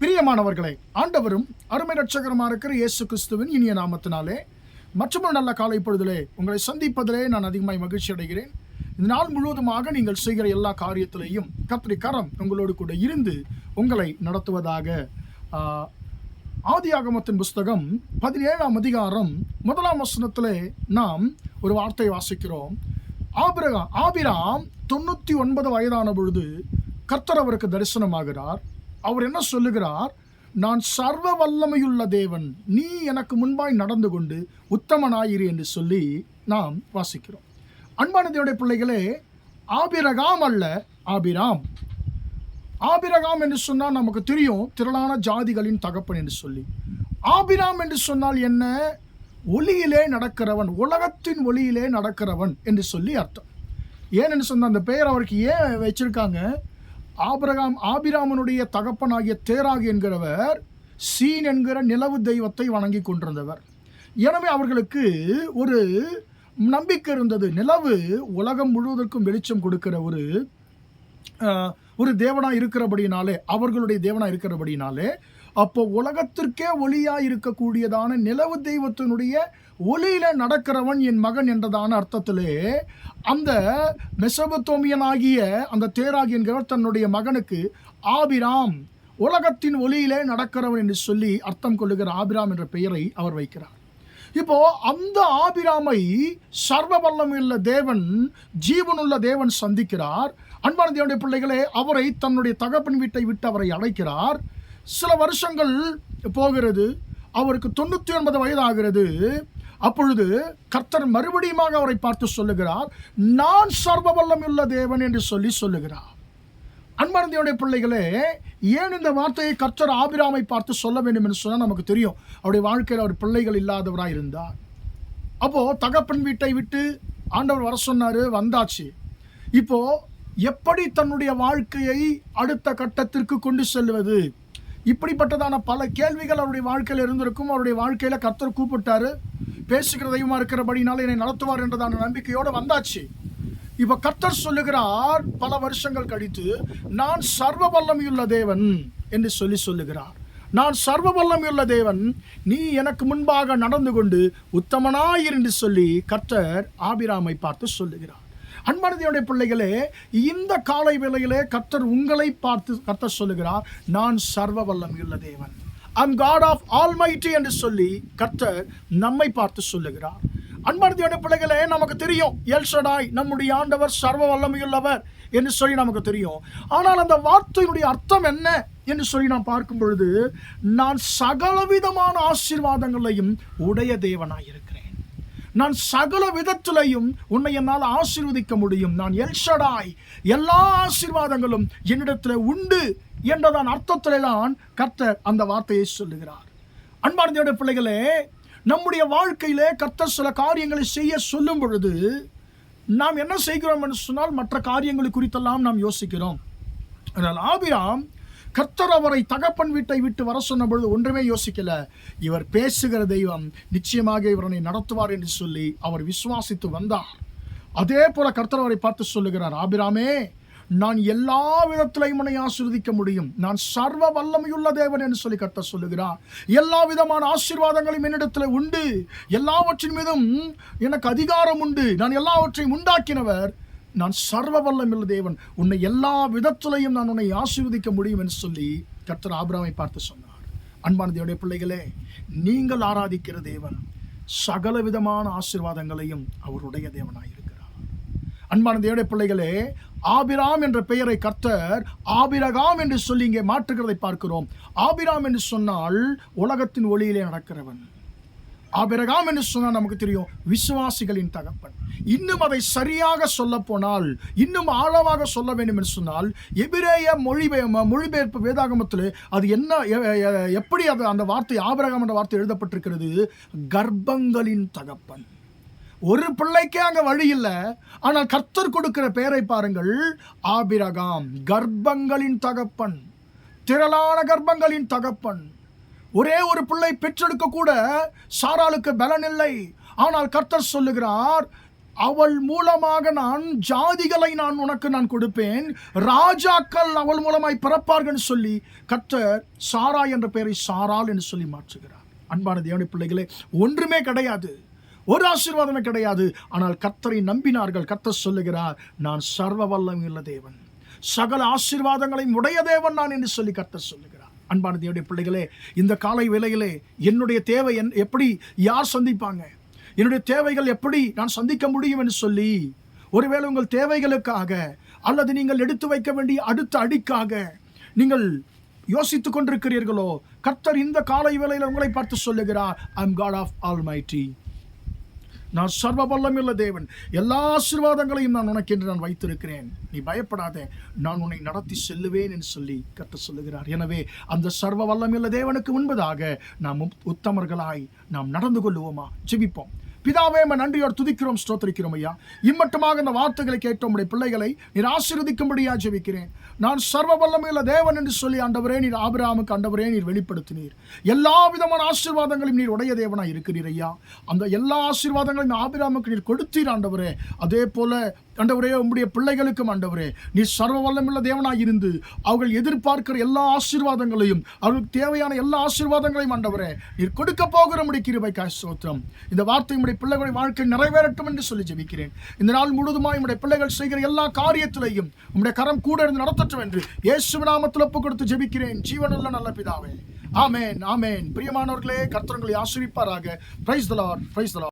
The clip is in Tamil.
பிரியமானவர்களை ஆண்டவரும் அருமை ரட்சகரமாக இருக்கிற இயேசு கிறிஸ்துவின் இனிய நாமத்தினாலே மற்றொரு நல்ல காலை பொழுதிலே உங்களை சந்திப்பதிலே நான் அதிகமாய் மகிழ்ச்சி அடைகிறேன். இந்த நாள் முழுவதுமாக நீங்கள் செய்கிற எல்லா காரியத்திலையும் கத்திரி கரம் உங்களோடு கூட இருந்து உங்களை நடத்துவதாக ஆதி ஆதியாகமத்தின் புஸ்தகம் பதினேழாம் அதிகாரம் முதலாம் வசனத்திலே நாம் ஒரு வார்த்தை வாசிக்கிறோம். ஆபிரகாம் ஆபிராம் தொண்ணூற்றி ஒன்பது வயதான பொழுது கர்த்தர் அவருக்கு தரிசனமாகிறார். அவர் என்ன சொல்லுகிறார்? நான் சர்வ வல்லமையுள்ள தேவன் நீ எனக்கு முன்பாய் நடந்து கொண்டு உத்தமனாயிரு என்று சொல்லி நாம் வாசிக்கிறோம். அன்பான தேவனுடைய பிள்ளைகளே ஆபிரகாம் அல்ல ஆபிராம். ஆபிரகாம் என்று சொன்னால் நமக்கு தெரியும் திரளான ஜாதிகளின் தகப்பன் என்று சொல்லி. ஆபிராம் என்று சொன்னால் என்ன? ஒளியிலே நடக்கிறவன் உலகத்தின் ஒளியிலே நடக்கிறவன் என்று சொல்லி அர்த்தம். ஏன்னு சொன்ன அந்த பெயர் அவருக்கு ஏன் வச்சிருக்காங்க? ஆபிரகாம் ஆபிராமனுடைய தகப்பனாகிய தேராக் என்கிறவர் சீன் என்கிற நிலவு தெய்வத்தை வணங்கி கொண்டிருந்தவர். எனவே அவர்களுக்கு ஒரு நம்பிக்கை இருந்தது. நிலவு உலகம் முழுவதற்கும் வெளிச்சம் கொடுக்கிற ஒரு ஒரு தேவனாக இருக்கிறபடினாலே அவர்களுடைய தேவனாக இருக்கிறபடினாலே அப்போ உலகத்திற்கே ஒளியாக இருக்கக்கூடியதான நிலவு தெய்வத்தினுடைய ஒளியில நடக்கிறவன் என் மகன் என்றதான அர்த்தத்திலே அந்த மெசபத்தோமியனாகிய அந்த தேராகி என்கிறவர் தன்னுடைய மகனுக்கு ஆபிராம் உலகத்தின் ஒளியிலே நடக்கிறவன் என்று சொல்லி அர்த்தம் கொள்ளுகிற ஆபிராம் என்ற பெயரை அவர் வைக்கிறார். இப்போ அந்த ஆபிராமை சர்வ உள்ள தேவன் ஜீவனுள்ள தேவன் சந்திக்கிறார். அன்பான தேவனுடைய பிள்ளைகளே அவரை தன்னுடைய தகப்பன் வீட்டை விட்டு அவரை அழைக்கிறார். சில வருஷங்கள் போகிறது. அவருக்கு தொண்ணூற்றி ஒன்பது வயதாகிறது. அப்பொழுது கர்த்தர் மறுபடியுமாக அவரை பார்த்து சொல்லுகிறார் நான் சர்வ வல்லமையுள்ள தேவன் என்று சொல்லி சொல்லுகிறார். அன்பான பிள்ளைகளே ஏன் இந்த வார்த்தையை கர்த்தர் ஆபிராமை பார்த்து சொல்ல வேண்டும் என்று சொன்னால் நமக்கு தெரியும். அவருடைய வாழ்க்கையில் அவர் பிள்ளைகள் இல்லாதவராக இருந்தார். அப்போ தகப்பன் வீட்டை விட்டு ஆண்டவர் வர சொன்னார் வந்தாச்சு. இப்போ எப்படி தன்னுடைய வாழ்க்கையை அடுத்த கட்டத்திற்கு கொண்டு செல்வது? இப்படிப்பட்டதான பல கேள்விகள் அவருடைய வாழ்க்கையில் இருந்திருக்கும். அவருடைய வாழ்க்கையில் கர்த்தர் கூப்பிட்டாரு. பேசுகிற தெய்வமா இருக்கிறபடினால என்னை நடத்துவார் என்றதான நம்பிக்கையோடு வந்தாச்சு. இப்ப கர்த்தர் சொல்லுகிறார் பல வருஷங்கள் கழித்து நான் சர்வ வல்லமையுள்ள தேவன் என்று சொல்லி சொல்லுகிறார். நான் சர்வ வல்லமையுள்ள தேவன் நீ எனக்கு முன்பாக நடந்து கொண்டு உத்தமனாயிரு என்று சொல்லி கர்த்தர் ஆபிராமை பார்த்து சொல்லுகிறார். அன்பனதியுடைய பிள்ளைகளே இந்த காலை வேளையிலே கர்த்தர் உங்களை பார்த்து கர்த்தர் சொல்லுகிறார் நான் சர்வ வல்லமையுள்ள தேவன். ஐம் காட் ஆஃப் ஆல்மைட்டி என்று சொல்லி கர்த்தர் நம்மை பார்த்து சொல்லுகிறார். அன்பான பிள்ளைகளே நமக்கு தெரியும் எல்ஷடாய் நம்முடைய ஆண்டவர் சர்வ வல்லமையுள்ளவர் என்று சொல்லி நமக்கு தெரியும். ஆனால் அந்த வார்த்தையினுடைய அர்த்தம் என்ன என்று சொல்லி நாம் பார்க்கும் பொழுது நான் சகலவிதமான ஆசீர்வாதங்களையும் உடைய தேவனாய் இருக்கிறேன். நான் சகல விதத்திலையும் உன்னை என்னால் ஆசீர்வதிக்க முடியும். நான் எல்ஷடாய் எல்லா ஆசீர்வாதங்களும் என்னிடத்தில் உண்டு என்றதான் அர்த்தத்திலாம் கர்த்தர் அந்த வார்த்தையை சொல்லுகிறார். அன்பார்ந்த பிள்ளைகளே நம்முடைய வாழ்க்கையிலே கர்த்தர் சில காரியங்களை செய்ய சொல்லும் பொழுது நாம் என்ன செய்கிறோம் என்று சொன்னால் மற்ற காரியங்களை குறித்தெல்லாம் நாம் யோசிக்கிறோம். ஆனால் ஆபிராம் கர்த்தர் அவரை தகப்பன் வீட்டை விட்டு வர சொன்ன பொழுது ஒன்றுமே யோசிக்கல. இவர் பேசுகிற தெய்வம் நிச்சயமாக இவரனை நடத்துவார் என்று சொல்லி அவர் விசுவாசித்து வந்தார். அதே போல கர்த்தர் அவரை பார்த்து சொல்லுகிறார் ஆபிராமே நான் எல்லா விதத்திலையும் உன்னை ஆசிர்வதிக்க முடியும். நான் சர்வ வல்லமையுள்ள தேவன் என்று சொல்லி கத்த சொல்லுகிறார். எல்லா விதமான ஆசீர்வாதங்களும் என்னிடத்தில் உண்டு. எல்லாவற்றின் மீதும் எனக்கு அதிகாரம் உண்டு. நான் எல்லாவற்றையும் உண்டாக்கினவர் நான் சர்வ வல்லமுள்ள தேவன். உன்னை எல்லா விதத்திலையும் நான் உன்னை ஆசீர்வதிக்க முடியும் என்று சொல்லி கர்த்தர் ஆபிராமை பார்த்து சொன்னார். அன்பான தேவனுடைய பிள்ளைகளே நீங்கள் ஆராதிக்கிற தேவன் சகல விதமான ஆசீர்வாதங்களையும் அவருடைய தேவனாயிருக்கிறார். அன்பான தேவனுடைய பிள்ளைகளே ஆபிராம் என்ற பெயரை கர்த்தர் ஆபிரகாம் என்று சொல்லி இங்கே மாற்றுகிறதை பார்க்கிறோம். ஆபிராம் என்று சொன்னால் உலகத்தின் ஒளியிலே நடக்கிறவன். ஆபிரகாம் என்று சொன்னால் நமக்கு தெரியும் விசுவாசிகளின் தகப்பன். இன்னும் அதை சரியாக சொல்ல போனால் இன்னும் ஆழமாக சொல்ல வேண்டும் என்று சொன்னால் எபிரேய மொழிபெய மொழிபெயர்ப்பு வேதாகமத்தில் அது என்ன எப்படி அது அந்த வார்த்தை ஆபிரகாம் என்ற வார்த்தை எழுதப்பட்டிருக்கிறது? கர்ப்பங்களின் தகப்பன். ஒரு பிள்ளைக்கே அங்க வழி இல்லை. ஆனால் கர்த்தர் கொடுக்கிற பெயரை பாருங்கள். ஆபிரகாம் கர்ப்பங்களின் தகப்பன். திரளான கர்ப்பங்களின் தகப்பன். ஒரே ஒரு பிள்ளை பெற்றெடுக்க கூட சாராளுக்கு பலன் இல்லை ஆனால் கர்த்தர் சொல்லுகிறார் அவள் மூலமாக நான் ஜாதிகளை நான் உனக்கு நான் கொடுப்பேன். ராஜாக்கள் அவள் மூலமாய் பிறப்பார்கள் சொல்லி கர்த்தர் சாரா என்ற பெயரை சாரால் என்று சொல்லி மாற்றுகிறார். அன்பான தேவனி பிள்ளைகளே ஒன்றுமே கிடையாது. ஒரு ஆசீர்வாதமே கிடையாது. ஆனால் கர்த்தரை நம்பினார்கள். கத்தர் சொல்லுகிறார் நான் சர்வ வல்லமுள்ள தேவன். சகல ஆசீர்வாதங்களையும் உடைய தேவன் நான் என்று சொல்லி கர்த்தர் சொல்லுகிறார். அன்பான தேவடைய பிள்ளைகளே இந்த காலை விலையிலே என்னுடைய தேவை என் எப்படி யார் சந்திப்பாங்க? என்னுடைய தேவைகள் எப்படி நான் சந்திக்க முடியும் என்று சொல்லி ஒருவேளை உங்கள் தேவைகளுக்காக அல்லது நீங்கள் எடுத்து வைக்க வேண்டிய அடுத்த அடிக்காக நீங்கள் யோசித்துக் கொண்டிருக்கிறீர்களோ கர்த்தர் இந்த காலை வேளையில் உங்களை பார்த்து சொல்லுகிறார் I am God of all நான் சர்வ வல்லமுள்ள தேவன். எல்லா ஆசீர்வாதங்களையும் நான் உனக்கு என்று நான் வைத்திருக்கிறேன். நீ பயப்படாதே. நான் உன்னை நடத்தி செல்லுவேன் என்று சொல்லி கற்று சொல்லுகிறார். எனவே அந்த சர்வ வல்லமுள்ள தேவனுக்கு முன்பதாக நாம் உத்- உத்தமர்களாய் நாம் நடந்து கொள்ளுவோமா? ஜெபிப்போம். பிதாவே உம்மை நன்றியோடு துதிக்கிறோம் ஸ்தோத்திரிக்கிறோம் ஐயா. இம்மட்டுமாக இந்த வார்த்தைகளை கேட்ட உடைய பிள்ளைகளை. நீர் ஆசீர்வதிக்கும்படியா ஜெபிக்கிறேன். நான் சர்வ தேவன் என்று சொல்லி ஆண்டவரே நீர் ஆபிராமுக்கு ஆண்டவரே நீர் வெளிப்படுத்தினீர். எல்லா விதமான ஆசீர்வாதங்களையும் நீர் உடைய தேவனாக இருக்கிறீர் ஐயா. அந்த எல்லா ஆசீர்வாதங்களையும் ஆபிராமுக்கு நீர் கொடுத்தீர் ஆண்டவரே. அதே போல ஆண்டவரே உம்முடைய பிள்ளைகளுக்கும் ஆண்டவரே நீ சர்வ வல்லமுள்ள தேவனாக இருந்து அவர்கள் எதிர்பார்க்கிற எல்லா ஆசீர்வாதங்களையும் அவர்களுக்கு தேவையான எல்லா ஆசீர்வாதங்களையும் ஆண்டவரே நீர் கொடுக்க போகிற முடிய கிருபைக்காய் ஸ்தோத்திரம். இந்த வார்த்தை உம்முடைய பிள்ளைகளுடைய வாழ்க்கை நிறைவேறட்டும் என்று சொல்லி ஜெபிக்கிறேன். இந்த நாள் முழுதுமாய் உம்முடைய பிள்ளைகள் செய்கிற எல்லா காரியத்திலையும் உம்முடைய கரம் கூட இருந்து நடத்தட்டும் என்று இயேசு நாமத்தில் ஒப்பு கொடுத்து ஜெபிக்கிறேன். ஜீவனுள்ள நல்ல பிதாவே. ஆமேன் ஆமேன். பிரியமானவர்களே கர்த்தரங்களை ஆசிரிப்பாராக பிரைஸ் தலார் பிரைஸ் தலார்